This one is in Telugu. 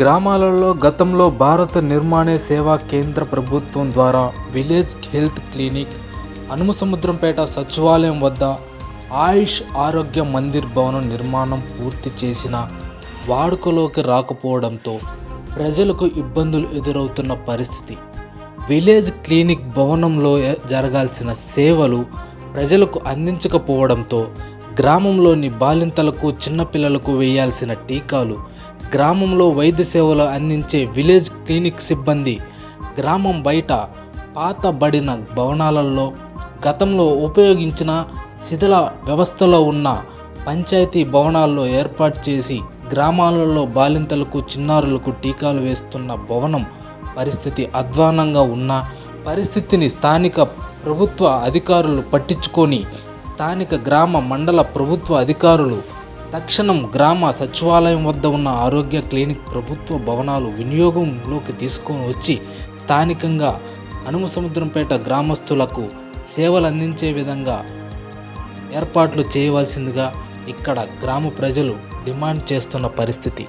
గ్రామాలలో గతంలో భారత నిర్మాణ సేవా కేంద్ర ప్రభుత్వం ద్వారా విలేజ్ హెల్త్ క్లినిక్ అనుమసముద్రంపేట సచివాలయం వద్ద ఆయుష్ ఆరోగ్య మందిర్ భవనం నిర్మాణం పూర్తి చేసిన వాడుకలోకి రాకపోవడంతో ప్రజలకు ఇబ్బందులు ఎదురవుతున్న పరిస్థితి. విలేజ్ క్లినిక్ భవనంలో జరగాల్సిన సేవలు ప్రజలకు అందించకపోవడంతో గ్రామంలోని బాలింతలకు చిన్నపిల్లలకు వేయాల్సిన టీకాలు గ్రామంలో వైద్య సేవలు అందించే విలేజ్ క్లినిక్ సిబ్బంది గ్రామం బయట పాతబడిన భవనాలలో గతంలో ఉపయోగించిన శిథిల వ్యవస్థలో ఉన్న పంచాయతీ భవనాల్లో ఏర్పాటు చేసి గ్రామాలలో బాలింతలకు చిన్నారులకు టీకాలు వేస్తున్న భవనం పరిస్థితి అధ్వానంగా ఉన్న పరిస్థితిని స్థానిక ప్రభుత్వ అధికారులు పట్టించుకొని స్థానిక గ్రామ మండల ప్రభుత్వ అధికారులు తక్షణం గ్రామ సచివాలయం వద్ద ఉన్న ఆరోగ్య క్లినిక్ ప్రభుత్వ భవనాలు వినియోగంలోకి తీసుకొని వచ్చి స్థానికంగా అనుమ సముద్రంపేట గ్రామస్తులకు సేవలు అందించే విధంగా ఏర్పాట్లు చేయవలసిందిగా ఇక్కడ గ్రామ ప్రజలు డిమాండ్ చేస్తున్న పరిస్థితి.